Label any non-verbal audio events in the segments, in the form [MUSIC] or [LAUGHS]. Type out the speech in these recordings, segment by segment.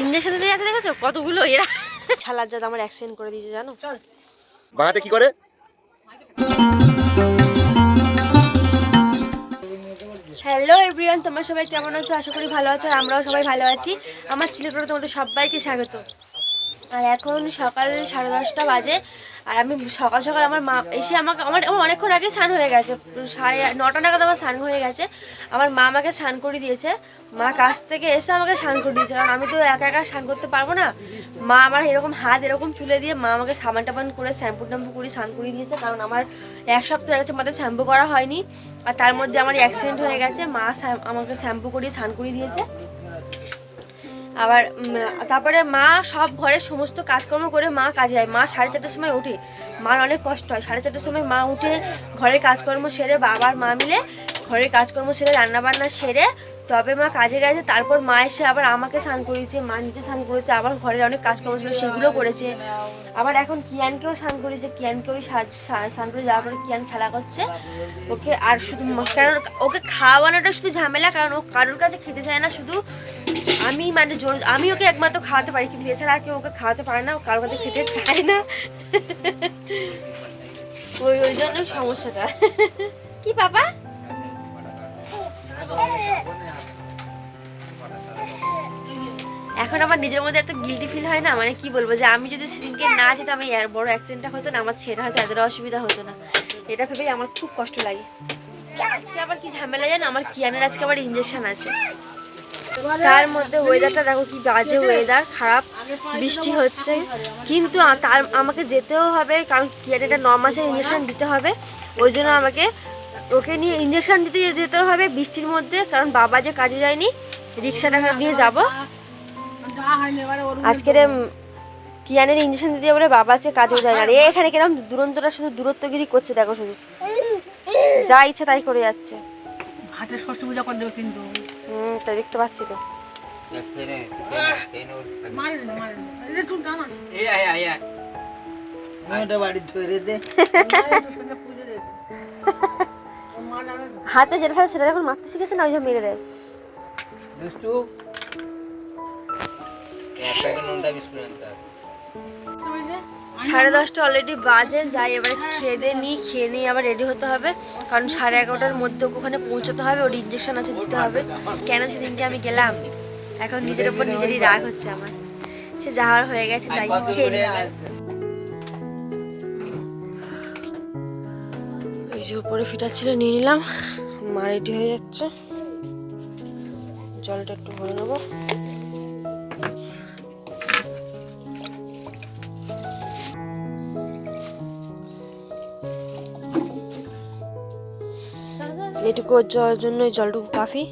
Injection দিয়ে আছে দেখেছ? কতগুলো এরা? ছালার জাত আমার অ্যাক্সিডেন্ট করে দিয়েছে জানো? বাঁহাতে কি করে? হ্যালো এভরিওয়ান তোমরা সবাই কেমন আছো? আশা করি ভালো আছো আর আমরাও সবাই ভালো আছি। আমার ছেলেগুলো তোমাদের সবাইকে স্বাগত। আর এখন সকাল সাড়ে দশটা বাজে, আর আমি সকাল সকাল আমার মা এসে আমাকে, আমার আমার অনেকক্ষণ আগে স্নান হয়ে গেছে সাড়ে নটা নাগাদ আমার স্নান হয়ে গেছে, আমার মা আমাকে স্নান করে দিয়েছে, মা কাছ থেকে এসে আমাকে স্নান করে দিয়েছে, কারণ আমি তো একা একা স্নান করতে পারব না, মা আমার এরকম হাত এরকম তুলে দিয়ে মা আমাকে সাবান টাবান করে, শ্যাম্পু ট্যাম্পু করে স্নান করে দিয়েছে, কারণ আমার এক সপ্তাহ গেছে মাথায় শ্যাম্পু করা হয়নি, আর তার মধ্যে আমার অ্যাক্সিডেন্ট হয়ে গেছে, মা আমাকে শ্যাম্পু করিয়ে স্নান করে দিয়েছে। আবার তারপরে মা সব ঘরের সমস্ত কাজকর্ম করে মা কাজে যায় মা সাড়ে চারটার সময় উঠে, মার অনেক কষ্ট হয়। সাড়ে চারটার সময় মা উঠে ঘরের কাজকর্ম সেরে বাবার মা মিলে ঘরের কাজকর্ম সেরে রান্নাবান্না সেরে তবে মা কাজে গেছে, তারপর মা এসে আবার আমাকে স্নান করিয়েছে, মা নিজে স্নান করেছে, আবার ঘরের অনেক কাজকর্ম ছিল, সেগুলো করেছে। আবার এখন কিয়ানকেও স্নান করেছে কিয়ানকেও স্নান করে যাওয়ার পরে কিয়ান খেলা করছে। ওকে আর শুধু কারণ ওকে খাওয়ানোটা শুধু ঝামেলা, কারণ ও কারোর কাছে খেতে চায় না, শুধু আমি মানে জোর, আমি ওকে একমাত্র খাওয়াতে পারি, কিন্তু এছাড়া আর কেউ ওকে খাওয়াতে পারে না কারোর কাছে খেতে চায় না। ওই ওই জন্যই সমস্যাটা। কি বাবা? এখন আমার নিজের মধ্যে এত গিল্টি ফিল হয় না মানে কি বলব যে আমি যদি সেদিনকে না যেতাম, এই আর বড় অ্যাক্সিডেন্টটা হতো না, আমার ছেলেটা হয়তো এতটা অসুবিধা হতো না। এটা ভেবেই আমার খুব কষ্ট লাগে। আজকে আবার কি ঝামেলা জানো? আমার কিয়ানের আজকে আবার ইঞ্জেকশন আছে। তার মধ্যে ওয়েদারটা দেখো কি বাজে ওয়েদার খারাপ, বৃষ্টি হচ্ছে। কিন্তু তার, আমাকে যেতেও হবে, কারণ কিয়ানের এটা ন মাসের ইঞ্জেকশন দিতে হবে। ওই জন্য আমাকে, ওকে নিয়ে ইঞ্জেকশন দিতে যেতে হবে বৃষ্টির মধ্যে, কারণ বাবা যে কাজে যায়নি, রিক্সাটা নিয়ে যাব। আজকের কিয়ানের ইঞ্জেকশন দিতে বলে বাবা আজকে কাজেও যায় না আর এ এখানে কীরকম দুরন্তটা শুধু দূরত্বগিরি করছে দেখো শুধু। যা ইচ্ছে তাই করে যাচ্ছে। হাটের ষষ্ঠী পূজা করে দেবে কিন্তু। হুম তাই দেখতে পাচ্ছি তো। হাতে যেটা সেটা যখন মারতে শিখেছে না ওই জন্য মেরে দেয়। সাড়ে দশটা অলরেডি বাজে যাই এবারে খেয়ে দিয়ে নিই খেয়ে নিয়ে আবার রেডি হতে হবে। কারণ সাড়ে এগারোটার মধ্যে ওকে ওখানে পৌঁছাতে হবে ওর ইঞ্জেকশন আছে দিতে হবে। কেন সেদিনকে আমি গেলাম? এখন নিজের উপর নিজেরই রাগ হচ্ছে আমার। সে যাওয়ার হয়ে গেছে যাই খেয়ে নিই এই যে উপরে ফিটার ছিল নিয়ে নিলাম মা রেডি হয়ে যাচ্ছে। জলটা একটু ভরে নেব। এটুকু জন্য জলটুকু কাফি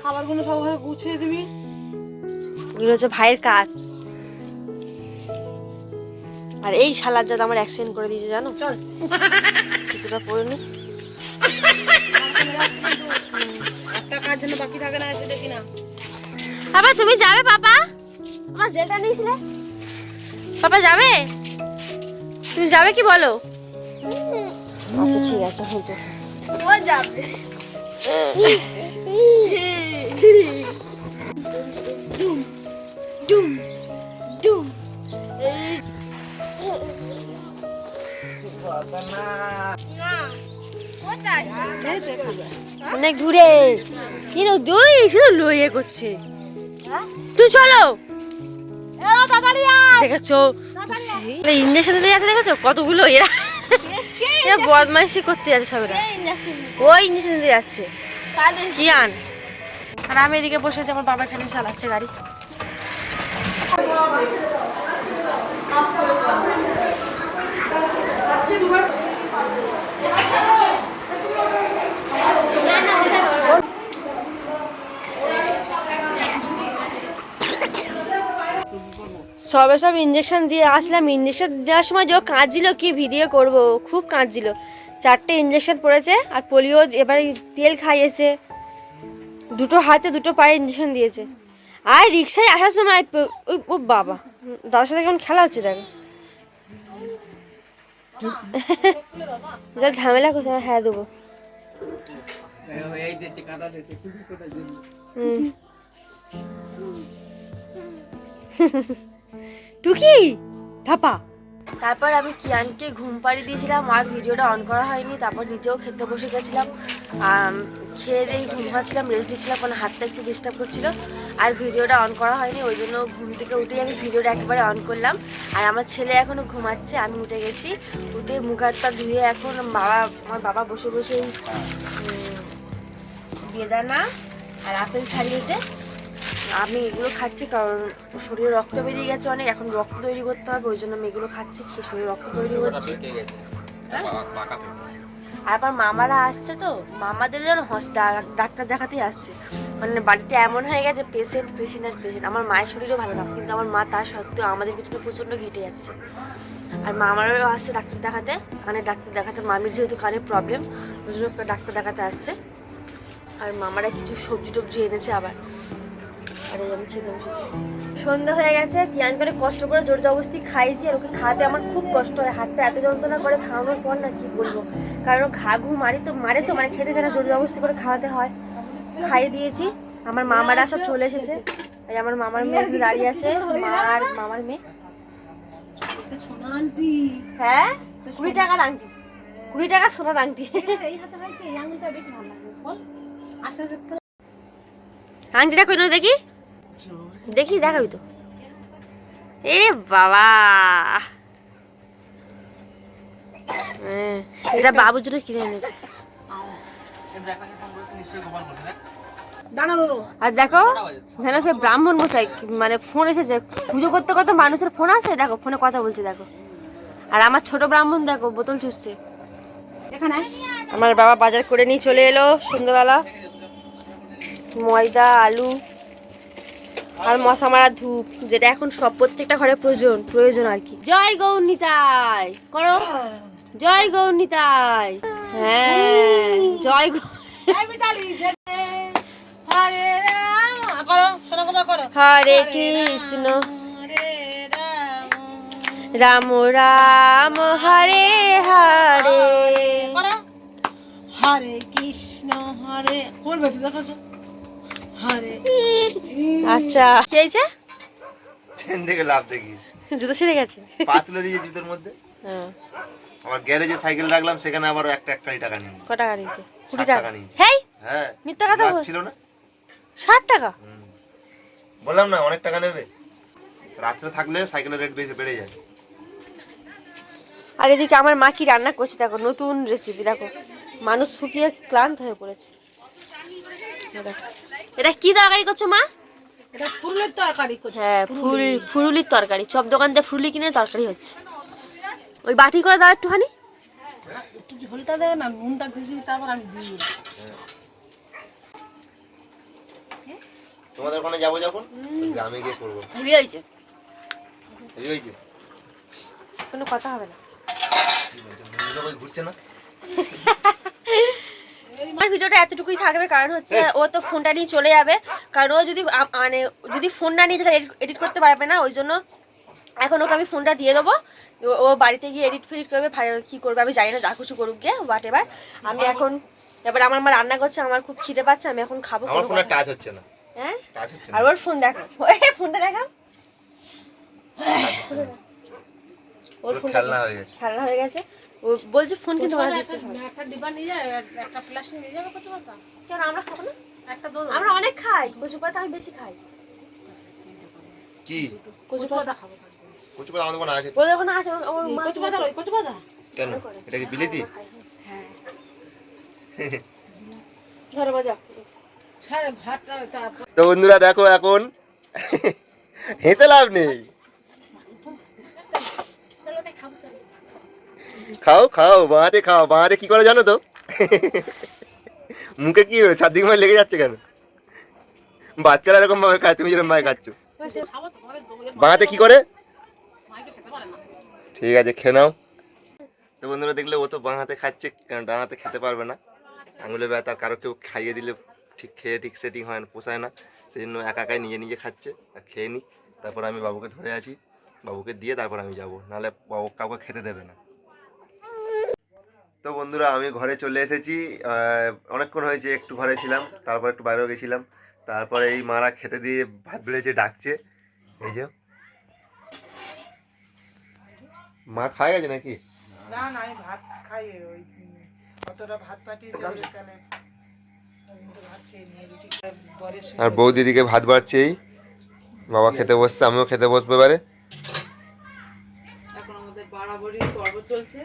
খাবারগুলো সব ঘরে গুছিয়ে দিবি। এগুলো হচ্ছে ভাইয়ের কাজ। আর এই শালার জাত আমার অ্যাক্সিডেন্ট করে দিয়েছে জানো? চল। কিছুটা পরে নি। একটা কাজ যেন বাকি থাকে না এসে দেখি না। বাবা তুমি যাবে পাপা? আমার জেলটা নিয়েছিলে? পাপা যাবে? তুমি যাবে কি বলো? আচ্ছা ঠিক আছে হয়তো ও যাবে। অনেক দূরে। কিন্তু দুই শুধু লইয়ে করছে। তুই চলো। দেখেছ? ইঞ্জেকশন দিয়ে আছে দেখেছ? কতগুলো এরা? এরা বদমাইশি করতে যাচ্ছে সব এরা ওই ইঞ্জেকশন দিয়ে যাচ্ছে। কিয়ান। আর আমি এদিকে বসে আছি আমার বাবা এখানে চালাচ্ছে গাড়ি। সবে সব ইঞ্জেকশন দিয়ে আসলাম। ইঞ্জেকশন দেওয়ার সময় যে কাঁদছিল কি ভিডিও করব? খুব কাঁদছিল। চারটে ইঞ্জেকশন পড়েছে আর পোলিও এবারে তেল খাইয়েছে। দুটো হাতে দুটো পায়ে ইঞ্জেকশন দিয়েছে। আর রিক্সায় আসার সময় ওই ও বাবা দাদার সাথে কেমন খেলা হচ্ছে দেখো। যা ঝামেলা করছে হ্যাঁ দেবো। হুম। [LAUGHS] টুকি ধাপা তারপর আমি কিয়ানকে ঘুম পাড়িয়ে দিয়েছিলাম, আর ভিডিওটা অন করা হয়নি, তারপর নিজেও খেতে বসে গেছিলাম। খেয়ে দিয়ে ঘুম পাচ্ছিলাম রেস্ট নিচ্ছিলাম কারণ হাতটা একটু ডিস্টার্ব করছিল, আর ভিডিওটা অন করা হয়নি, ওই জন্য ঘুম থেকে উঠেই আমি ভিডিওটা একেবারে অন করলাম। আর আমার ছেলে এখনও ঘুমাচ্ছে, আমি উঠে গেছি, উঠে মুখ হাতটা ধুয়ে এখন বাবা, আমার বাবা বসে বসে বেদানা আর আপেল ছাড়িয়েছে। আমি এগুলো খাচ্ছি কারণ শরীরে রক্ত বেরিয়ে গেছে অনেক এখন রক্ত তৈরি করতে হবে ওই জন্য আমি এগুলো খাচ্ছি খেয়ে শরীরে রক্ত তৈরি হচ্ছে। আর আবার মামারা আসছে তো মামাদের যেন ডাক্তার দেখাতেই আসছে। মানে বাড়িতে এমন হয়ে গেছে পেশেন্ট পেশেন্ট আর পেশেন্ট আমার মায়ের শরীরও ভালো না কিন্তু আমার মা তার সত্ত্বেও আমাদের পিছনে প্রচণ্ড ঘেটে যাচ্ছে। আর মামারাও আসছে ডাক্তার দেখাতে কানে ডাক্তার দেখাতে মামির যেহেতু কানে প্রবলেম ওই জন্য ডাক্তার দেখাতে আসছে। আর মামারা কিছু সবজি টবজি এনেছে আবার। সন্ধ্যা হয়ে গেছে জ্ঞান করে কষ্ট করে জোর জবরদস্তি খাইছি আর ওকে খাওয়াতে আমার খুব কষ্ট হয়। হাতটা এত যন্ত্রণা করে খাওয়ানোর পর না কি বলব? কারণ ঘা ঘু মারি তো, মারে তো মানে খেতে না জোর জবরদস্তি করে খাওয়াতে হয়। খাইয়ে দিয়েছি। আমার মামারা সব চলে এসেছে। এই আমার মামার মেয়ে দাঁড়িয়ে আছে। মা আর মামার মেয়ে। হ্যাঁ? কুড়ি টাকার আংটি। কুড়ি টাকার সোনার আংটি। আংটিটা দেখি। দেখি দেখাবি তো। এ বাবা। হ্যাঁ, এটা বাবুর জন্য কিনে এনেছে। আর দেখো যেন সে ব্রাহ্মণ মশাই মানে ফোন এসেছে। পুজো করতে করতে মানুষের ফোন আছে দেখো ফোনে কথা বলছে দেখো। আর আমার ছোট ব্রাহ্মণ দেখো বোতল চুষছে। এখানে? আমার বাবা বাজার করে নিয়ে চলে এলো সন্ধ্যেবেলা। ময়দা আলু আর মশা মারা ধূপ যেটা এখন সব প্রত্যেকটা ঘরে প্রয়োজন প্রয়োজন আর কি। জয় গৌরনীতাই করো। জয় গৌরনীতাই। হ্যাঁ জয় হরে কৃষ্ণ। হরে রাম। রাম হরে হরে। হরে কৃষ্ণ হরে করবে তো হরে আচ্ছা। কি হয়েছে ট্রেন থেকে লাভ দেখি জুতো ছিঁড়ে গেছে। পা তুলে দিয়ে জুতোর মধ্যে। হ্যাঁ। আবার গ্যারেজে সাইকেল রাখলাম সেখানে আবার একটা এক কোটি টাকা নিয়ে ক টাকা নিয়েছে? কুড়ি টাকা নিয়েছে। হেই! হ্যাঁ। মিথ্যা কথা ছিল না? ষাট টাকা? হুম। বললাম না অনেক টাকা নেবে। রাত্রে থাকলে সাইকেলের রেট বেশি বেড়ে যায়। আর এদিকে আমার মা কি রান্না করছে? দেখো নতুন রেসিপি দেখো। মানুষ শুকিয়ে ক্লান্ত হয়ে পড়েছে। দেখো। এটা কি তরকারি করছ মা এটা ফুলের তরকারি করছে হ্যাঁ ফুল ফুরুলির তরকারি সব দোকান থেকে ফুরুলি কিনে তরকারি হচ্ছে ওই বাটি করে দাও একটুখানি একটু ঝোলটা দেবে না নুনটা ভেজে তারপর আমি দিই তোমাদের ওখানে যাব যখন গ্রামে গিয়ে করব হেভি হয়েছে হয়েছে কোনো কথা হবে না ঘুরছে না আমার ভিডিওটা এতটুকুই থাকবে কারণ হচ্ছে ও তো ফোনটা নিয়ে চলে যাবে। কারণ ও যদি মানে যদি ফোন না নিয়ে তাহলে এডিট করতে পারবে না ওই জন্য এখন ওকে আমি ফোনটা দিয়ে দেবো। ও- বাড়িতে গিয়ে এডিট ফেডিট করবে কি করবে আমি জানি না যা কিছু করুক গিয়ে বাট এবার আমি এখন এবার আমার মা রান্না করছে আমার খুব খিদে পাচ্ছে আমি এখন খাব আমার ফোনে টাচ হচ্ছে না। হ্যাঁ? আর ওর ফোন দেখো ফোনটা দেখাও। ওর ফোন খেলনা হয়ে গেছে। খেলনা হয়ে গেছে। ও বলছে ফোন কিন্তু আমার একটা একটা ডিব্বা নিয়ে একটা প্লাস্টিক নিয়ে যাবে কত কথা কেন আমরা খাব না? একটা দো আমরা অনেক খাই। কচু পাতা আমি বেশি খাই। কি? কচু পাতা খাব কচু পাতা আমাদের কোনো আছে। ওদের ওখানে আছে আমার মা কচু পাতা কচু পাতা? কেন? এটা কি বিলিতি? ধরো বাজা। তো বন্ধুরা দেখো এখন। [LAUGHS] হেসে লাভ নেই। খাও খাও বাঁহাতে খাও বাঁহাতে কি করে জানো তো? মুখে কি চারদিক মায় লেগে যাচ্ছে কেন? বাচ্চারা এরকম ভাবে খায়, তুমি যেরকম ভাবে খাচ্ছ। খাব তো ঘরে দৌড়ে বাঁহাতে কি করে? ঠিক আছে, খেয়ে নাও। তো বন্ধুরা, দেখলে ও তো বাঁ হাতে খাচ্ছে ডান হাতে খেতে পারবে না? আঙুলে ব্যথা, কারও কেউ খাইয়ে দিলে ঠিক খেয়ে ঠিক সেটিং হয় না, পোষায় না। সেই জন্য একা একাই নিজে নিজে খাচ্ছে, আর খেয়ে নিই তারপর আমি বাবুকে ধরে আছি। বাবুকে দিয়ে তারপর আমি যাব। নাহলে বাবু কাউকে খেতে দেবে না। তো বন্ধুরা আমি ঘরে চলে এসেছি। অনেকক্ষণ হয়েছে একটু ঘরে ছিলাম তারপর একটু বাইরেও গেছিলাম। তারপরে এই মারা খেতে দিয়ে ভাত বেড়েছে ডাকছে। এই যে। মা খায় গেছে নাকি? না না আমি ভাত খাই ওই অতটা পাঠিয়ে দেবে তাহলে বরে শুয়ে আর বউ দিদিকে ভাত বাড়ছে এই বাবা খেতে বসছে আমিও খেতে বসবো এবারে। বাড়াবাড়ি পর্ব চলছে।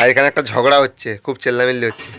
আর এখানে একটা ঝগড়া হচ্ছে খুব চেল্লামিল্লি হচ্ছে।